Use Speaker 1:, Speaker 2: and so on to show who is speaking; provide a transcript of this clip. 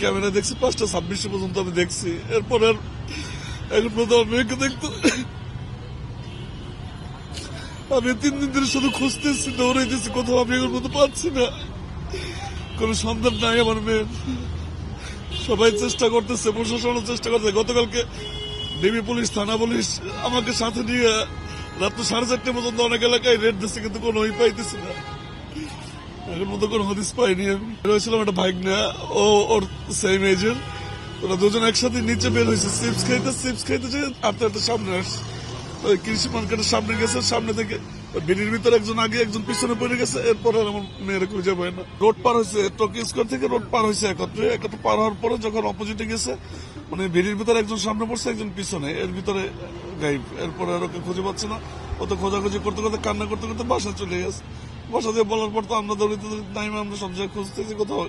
Speaker 1: Camera দেখছি, পাঁচটা ছাব্বিশে পর্যন্ত আমি দেখছি। এরপর আর এখন মেয়েকে দেখতে আমি তিন দিন ধরে শুধু খুঁজতেছি, দৌড়াইতেছি, কোথাও আমি এখন পর্যন্ত পাচ্ছি না। কোনো সন্ধান নাই আমার মেয়ের। সবাই চেষ্টা করতেছে, প্রশাসনও চেষ্টা করতেছে। গতকালকে ডিবি পুলিশ, থানা পুলিশ আমাকে সাথে নিয়ে রাত্র সাড়ে চারটে পর্যন্ত অনেক এলাকায় রেড দিচ্ছে কিন্তু কোনো ওই পাইতেছি না। এখন মতো হদিস পাইনি। আমি একটা ও ওর সেম এজের ওরা দুজন একসাথে নিচে বের হয়েছে। খাইতে খাইতে যে আটটা সামনে আসছে কৃষি মার্কেটের সামনে গেছে, সামনে থেকে বিড়ির ভিতরে একজন আগে, একজন পিছনে পড়ে গেছে। এরপর আমার মেয়েরা খুঁজে পায় না। রোড পার হয়েছে টোকিও স্কোয়ার থেকে রোড পার হয়েছে একত্রে। একত্রে পার হওয়ার পরে যখন অপোজিটে গেছে মানে ভিড়ির ভিতরে একজন সামনে পড়ছে, একজন পিছনে। এর ভিতরে গাইব এরপরে আর ওকে খুঁজে পাচ্ছে না। ও তো খোঁজাখুঁজি করতে করতে, কান্না করতে করতে বাসা চলে গেছে। বাসা বলার পর তো আমরা দৌড়িতে দৌড়িতে নাইমে আমরা সব জায়গায় খুঁজতেছি কোথাও।